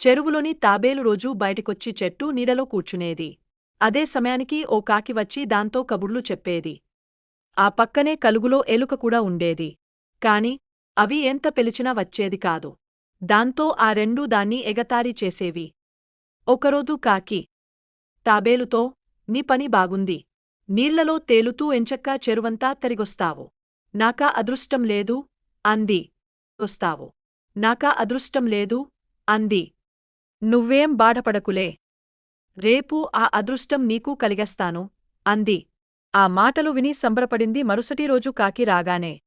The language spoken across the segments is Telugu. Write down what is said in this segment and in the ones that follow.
చెరువులోని తాబేలు రోజూ బయటికొచ్చి చెట్టు నీడలో కూర్చునేది. అదే సమయానికి ఓ కాకి వచ్చి దాంతో కబుర్లు చెప్పేది. ఆ పక్కనే కలుగులో ఎలుక కూడా ఉండేది. కాని అవి ఎంత పిలిచినా వచ్చేది కాదు. దాంతో ఆ రెండూ దాన్ని ఎగతారీ చేసేవి. ఒకరోజు కాకి తాబేలుతో నీ పని బాగుంది. నీళ్ళలో తేలుతూ ఎంచక్కా చెరువంతా తరిగొస్తావు. నాకా అదృష్టం లేదు అంది. వస్తావు. నాకా అదృష్టం లేదు అంది. నువ్వేం బాధపడకులే. రేపు ఆ అదృష్టం నీకు కలిగేస్తాను అంది. ఆ మాటలు విని సంబరపడింది మరుసటి రోజు కాకి రాగానే.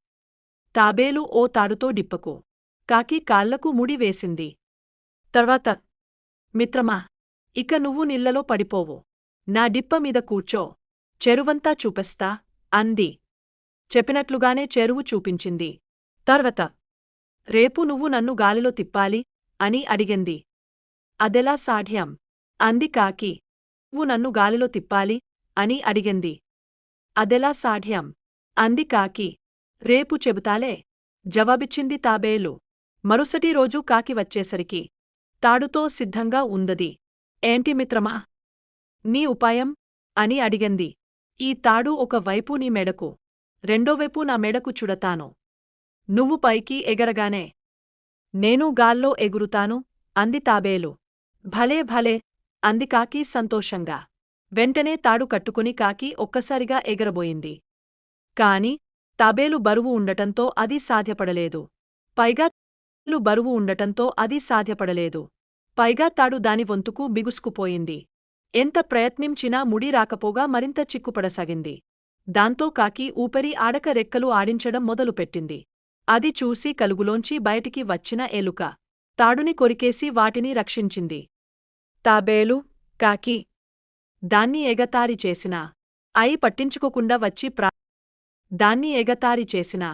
తాబేలు ఓ తాడుతో డిప్పకు. కాకి కాళ్ళకు ముడి వేసింది. తర్వాత మిత్రమా ఇక నువ్వు నీళ్ళలో పడిపోవు. నా డిప్ప మీద కూర్చో. చెరువంతా చూపెస్తా అంది. చెప్పినట్లుగానే చెరువు చూపించింది. తర్వాత రేపు నువ్వు నన్ను గాలిలో తిప్పాలి అని అడిగింది. అదెలా సాధ్యం? అంది కాకి. నువ్వు నన్ను గాలిలో తిప్పాలి అని అడిగింది. అదెలా సాధ్యం? అంది కాకి. రేపు చెబుతాలే. జవాబిచ్చింది తాబేలు. మరుసటి రోజు కాకి వచ్చేసరికి. తాడుతో సిద్ధంగా ఉందది ఏంటి మిత్రమా? నీ ఉపాయం? అని అడిగింది. ఈ తాడు ఒక వైపు నీ మెడకు. రెండోవైపు నా మెడకు చుడతాను. నువ్వు పైకి ఎగరగానే. నేను గాల్లో ఎగురుతాను అంది తాబేలు. భలే భలే. అంది కాకి సంతోషంగా. వెంటనే తాడు కట్టుకుని కాకి ఒక్కసారిగా ఎగరబోయింది. కాని తాబేలు బరువు ఉండటంతో అది సాధ్యపడలేదు. పైగా తాబేలు బరువు ఉండటంతో అది సాధ్యపడలేదు. పైగా తాడు దాని వంతుకు బిగుసుకుపోయింది. ఎంత ప్రయత్నించినా ముడి రాకపోగా మరింత చిక్కుపడసాగింది. దాంతో కాకి ఊపిరి ఆడక రెక్కలు ఆడించడం మొదలుపెట్టింది. అది చూసి కలుగులోంచి బయటికి వచ్చిన ఎలుక. తాడుని కొరికేసి వాటిని రక్షించింది. తాబేలు కాకి దాన్ని ఎగతారి చేసినా. అయి పట్టించుకోకుండా వచ్చి ప్రా దాన్ని ఎగతారి చేసినా.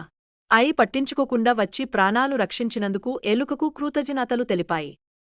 అయి పట్టించుకోకుండా వచ్చి ప్రాణాలు రక్షించినందుకు ఎలుకకు కృతజ్ఞతలు తెలిపాయి.